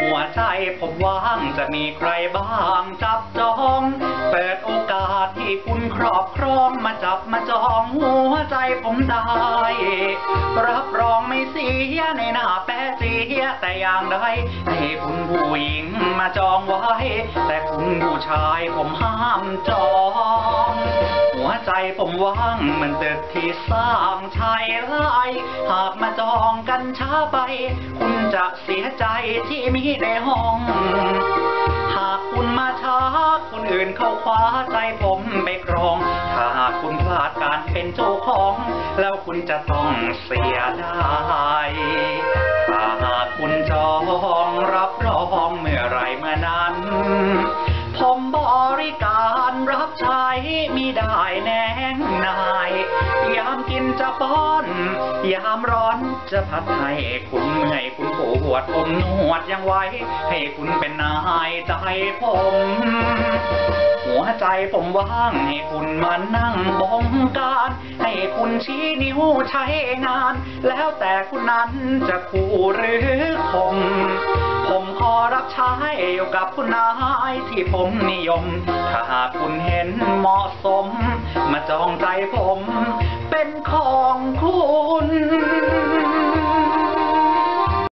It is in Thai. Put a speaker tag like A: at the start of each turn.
A: หัวใจผมว่างจะมีใครบ้างจับจอง เปิดโอกาสที่คุณครอบครองมาจับมาจองหัวใจผมได้ รับรองไม่เสียในหน้าแปะเสียแต่อย่างใดให้คุณผู้หญิง จองไว้ แต่คุณผู้ชายผมห้ามจอง หัวใจผมว่างเหมันตึกที่สร้างชายไร่หากมาจองกันช้าไป คุณจะเสียใจที่มีในห้อง หากคุณมาช้าคนอื่นเข้าคว้าใจผมไปครอง ถ้าหากคุณพลาดการเป็นเจ้าของ แล้วคุณจะต้องเสียดายถ้าหากคุณจองรับรอง ผมบริการรับใช้มีได้แน่งนาย ยามกินจะป้อน ยามร้อนจะพัดให้คุณเมื่อยคุณปวดผมนวดยังไว้ ให้คุณเป็นนายใจผม หัวใจผมว่าง ให้คุณมานั่งบงการ ให้คุณชี้นิ้วใช้งาน แล้วแต่คุณนั้นจะคู่หรือคม ใช้อยู่กับคุณนายที่ผมนิยม ถ้าหากคุณเห็นเหมาะสม มาจองใจผม เป็นของคุณ